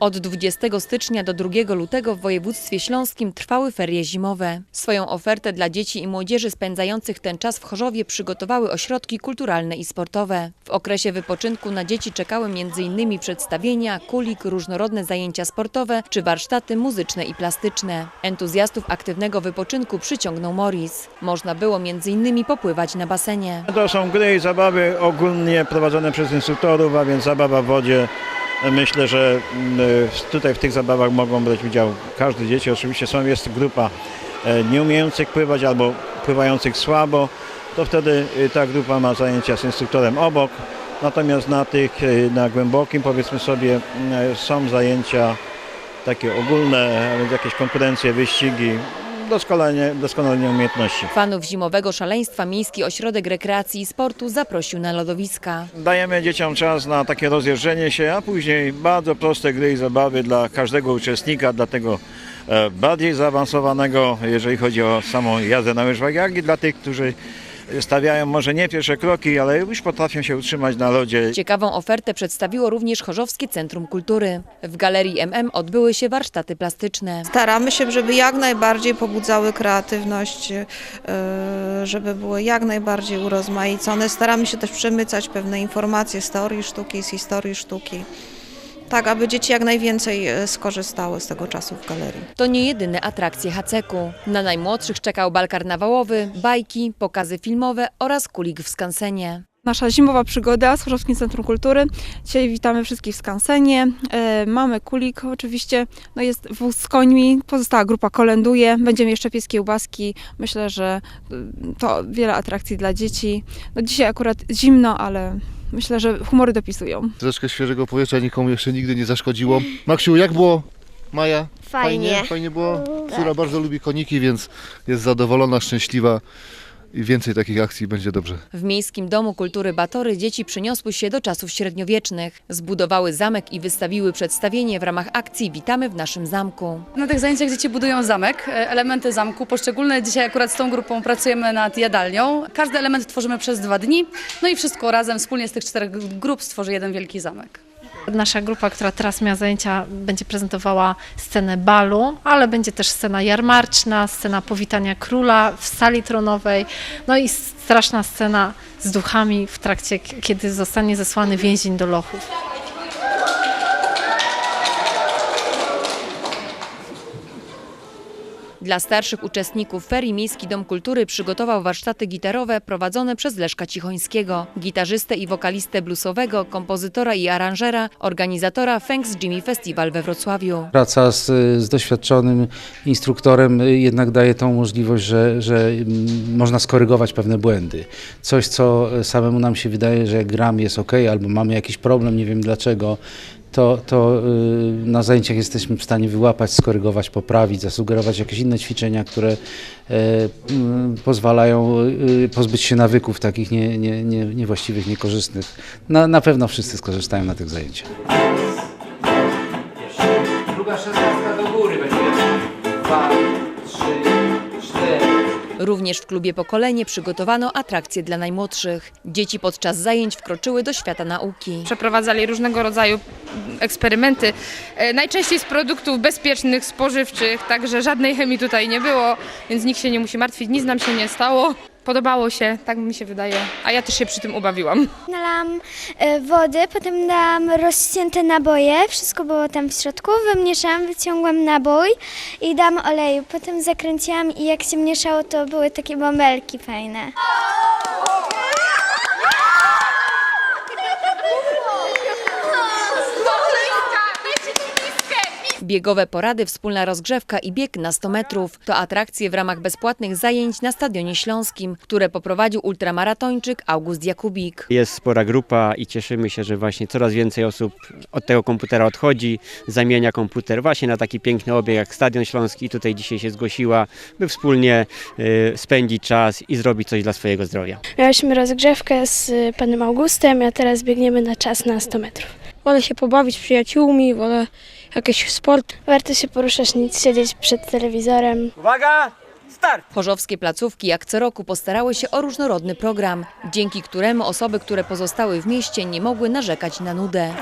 Od 20 stycznia do 2 lutego w województwie śląskim trwały ferie zimowe. Swoją ofertę dla dzieci i młodzieży spędzających ten czas w Chorzowie przygotowały ośrodki kulturalne i sportowe. W okresie wypoczynku na dzieci czekały m.in. przedstawienia, kulik, różnorodne zajęcia sportowe czy warsztaty muzyczne i plastyczne. Entuzjastów aktywnego wypoczynku przyciągnął Morris. Można było m.in. popływać na basenie. To są gry i zabawy ogólnie prowadzone przez instruktorów, a więc zabawa w wodzie. Myślę, że mm, tutaj w tych zabawach mogą brać udział każde dzieci. Oczywiście są, jest grupa e, nieumiejących pływać albo pływających słabo, to wtedy e, ta grupa ma zajęcia z instruktorem obok. Natomiast na tych, e, na głębokim powiedzmy sobie mm, są zajęcia takie ogólne, jakieś konkurencje, wyścigi, doskonalenie, doskonalenie umiejętności. Fanów zimowego szaleństwa Miejski Ośrodek Rekreacji i Sportu zaprosił na lodowiska. Dajemy dzieciom czas na takie rozjeżdżenie się, a później bardzo proste gry i zabawy dla każdego uczestnika, dla tego e, bardziej zaawansowanego, jeżeli chodzi o samą jazdę na łyżwach, jak i dla tych, którzy stawiają może nie pierwsze kroki, ale już potrafią się utrzymać na lodzie. Ciekawą ofertę przedstawiło również Chorzowskie Centrum Kultury. W Galerii MM odbyły się warsztaty plastyczne. Staramy się, żeby jak najbardziej pobudzały kreatywność, e, żeby były jak najbardziej urozmaicone. Staramy się też przemycać pewne informacje z teorii sztuki, z historii sztuki. Tak, aby dzieci jak najwięcej e, skorzystały z tego czasu w galerii. To nie jedyne atrakcje Haceku. Na najmłodszych czekał bal karnawałowy, bajki, pokazy filmowe oraz kulik w skansenie. Nasza zimowa przygoda z Chorzowskim Centrum Kultury. Dzisiaj witamy wszystkich w skansenie. E, mamy kulik oczywiście, no jest wóz z końmi, pozostała grupa kolęduje. Będziemy jeszcze pies kiełbaski. Myślę, że y, to wiele atrakcji dla dzieci. No dzisiaj akurat zimno, ale myślę, że humory dopisują. Troszkę świeżego powietrza nikomu jeszcze nigdy nie zaszkodziło. Maksiu, jak było? Maja? Fajnie. Fajnie było? Córa bardzo lubi koniki, więc jest zadowolona, szczęśliwa i więcej takich akcji będzie dobrze. W Miejskim Domu Kultury Batory dzieci przyniosły się do czasów średniowiecznych. Zbudowały zamek i wystawiły przedstawienie w ramach akcji Witamy w naszym zamku. Na tych zajęciach dzieci budują zamek, e, elementy zamku poszczególne. Dzisiaj akurat z tą grupą pracujemy nad jadalnią. Każdy element tworzymy przez dwa dni, no i wszystko razem wspólnie z tych czterech grup stworzy jeden wielki zamek. Nasza grupa, która teraz miała zajęcia, będzie prezentowała scenę balu, ale będzie też scena jarmarczna, scena powitania króla w sali tronowej, no i straszna scena z duchami w trakcie, kiedy zostanie zesłany więzień do lochów. Dla starszych uczestników ferii Miejski Dom Kultury przygotował warsztaty gitarowe prowadzone przez Leszka Cichońskiego, gitarzystę i wokalistę bluesowego, kompozytora i aranżera, organizatora Thanks Jimmy Festival we Wrocławiu. Praca z, z doświadczonym instruktorem jednak daje tą możliwość, że, że mm, można skorygować pewne błędy. Coś, co samemu nam się wydaje, że jak gram jest ok, albo mamy jakiś problem, nie wiem dlaczego, to, to y, na zajęciach jesteśmy w stanie wyłapać, skorygować, poprawić, zasugerować jakieś inne ćwiczenia, które e, mm, pozwalają y, pozbyć się nawyków takich nie, nie, nie, niewłaściwych, niekorzystnych. Na, na pewno wszyscy skorzystają na tych zajęciach. Druga szesnastka do góry będzie. Dwa. Również w klubie Pokolenie przygotowano atrakcje dla najmłodszych. Dzieci podczas zajęć wkroczyły do świata nauki. przeprowadzali różnego rodzaju eksperymenty, e, najczęściej z produktów bezpiecznych, spożywczych, także żadnej chemii tutaj nie było, więc nikt się nie musi martwić, nic nam się nie stało. Podobało się, tak mi się wydaje, a ja też się przy tym ubawiłam. Nalałam e, wody, potem dałam rozcięte naboje, wszystko było tam w środku, wymieszałam, wyciągłam nabój i dałam oleju. Potem zakręciłam i jak się mieszało, to były takie bąbelki fajne. Biegowe porady, wspólna rozgrzewka i bieg na 100 metrów to atrakcje w ramach bezpłatnych zajęć na Stadionie Śląskim, które poprowadził ultramaratończyk August Jakubik. Jest spora grupa i cieszymy się, że właśnie coraz więcej osób od tego komputera odchodzi, zamienia komputer właśnie na taki piękny obiekt jak Stadion Śląski. I tutaj dzisiaj się zgłosiła, by wspólnie y, spędzić czas i zrobić coś dla swojego zdrowia. Miałyśmy rozgrzewkę z panem Augustem, a teraz biegniemy na czas na 100 metrów. Wolę się pobawić z przyjaciółmi, wolę jakiś sport. Warto się poruszać, nic siedzieć przed telewizorem. Uwaga! Start! Chorzowskie placówki jak co roku postarały się o różnorodny program, dzięki któremu osoby, które pozostały w mieście nie mogły narzekać na nudę.